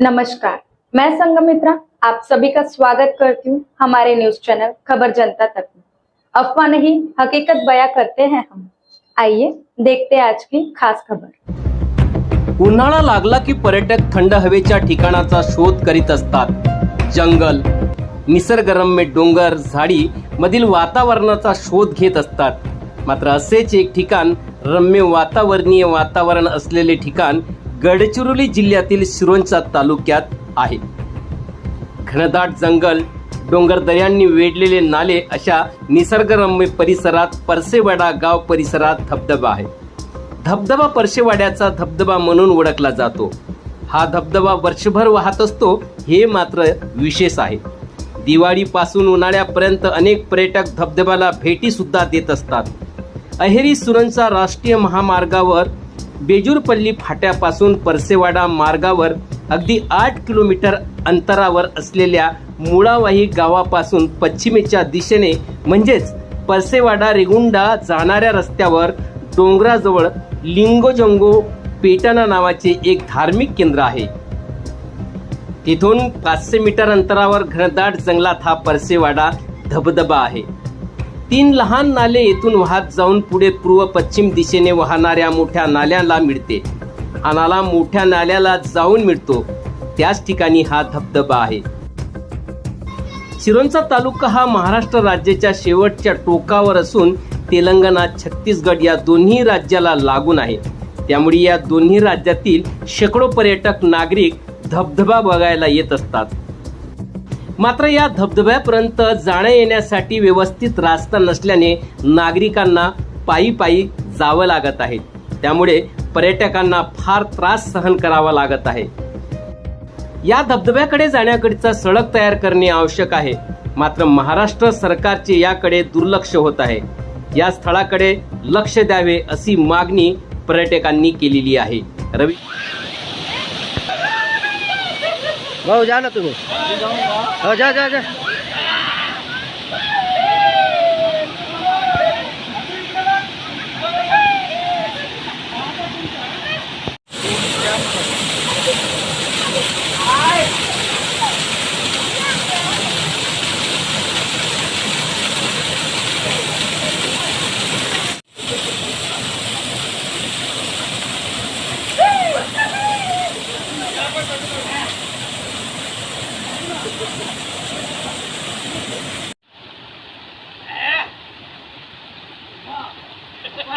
नमस्कार. मैं संगमित्रा आप सभी का स्वागत करती हूँ हमारे न्यूज चैनल खबर जनता तक में। अफवाह नहीं हकीकत बयां करते हैं हम। आइए देखते हैं आज की खास खबर। उन्हाळा लागला की पर्यटक थंड हवेच्या ठिकाणाचा शोध करीत असतात. जंगल निसर्गरम्य डोंगर झाडी मधील वातावरणाचा शोध घेत असतात. मात्र असेच एक ठिकाण रम्य वातावरणीय वातावरण असलेले ठिकाण गडचिरोली जिल्ह्यातील सिरोंचा तालुक्यात आहे. घनदाट जंगल डोंगर दऱ्यांनी वेढलेले नाले अशा निसर्गरम्य परिसरात परसेवाडा गाव परिसरात धबधबा आहे. धबधबा परशेवाड्याचा धबधबा म्हणून ओळखला जातो. हा धबधबा वर्षभर वाहत असतो हे मात्र विशेष आहे. दिवाळीपासून उन्हाळ्यापर्यंत अनेक पर्यटक धबधब्याला भेटीसुद्धा देत असतात. अहेरी सुरंचा राष्ट्रीय महामार्गावर बेजूरपल्ली फाट्यापासून परसेवाडा मार्गावर अगदी आठ किलोमीटर अंतरावर असलेल्या मुळावाही गावापासून पश्चिमेच्या दिशेने म्हणजेच परसेवाडा रेगुंडा जाणाऱ्या रस्त्यावर डोंगराजवळ लिंगोजंगो पेटाना नावाचे एक धार्मिक केंद्र आहे. तिथून पाचशे मीटर अंतरावर घनदाट जंगलात हा परसेवाडा धबधबा आहे. तीन लहान नाले येथून वाहत जाऊन पुढे पूर्व पश्चिम दिशेने वाहणाऱ्या मोठ्या नाल्याला मिळते. हा नाला मोठ्या नाल्याला जाऊन मिळतो. त्याच ठिकाणी हा धबधबा आहे. शिरोंचा तालुका हा महाराष्ट्र राज्याच्या शेवटच्या टोकावर असून तेलंगणा छत्तीसगड या दोन्ही राज्याला लागून आहे. त्यामुळे या दोन्ही राज्यातील शेकडो पर्यटक नागरिक धबधबा बघायला येत असतात. मात्र या धबधब्यापर्यंत जाण्या येण्यासाठी व्यवस्थित रास्ता नसल्याने नागरिकांना पायी पायी जावं लागत आहे. त्यामुळे पर्यटकांना फार त्रास सहन करावा लागत आहे. या धबधब्याकडे जाण्याकरिता सडक तयार करणे आवश्यक आहे. मात्र महाराष्ट्र सरकारचे याकडे दुर्लक्ष होत आहे. या स्थळाकडे लक्ष द्यावे अशी मागणी पर्यटकांनी केलेली आहे. रवी भाऊ जा ना तुम्ही. हो जा जा जा.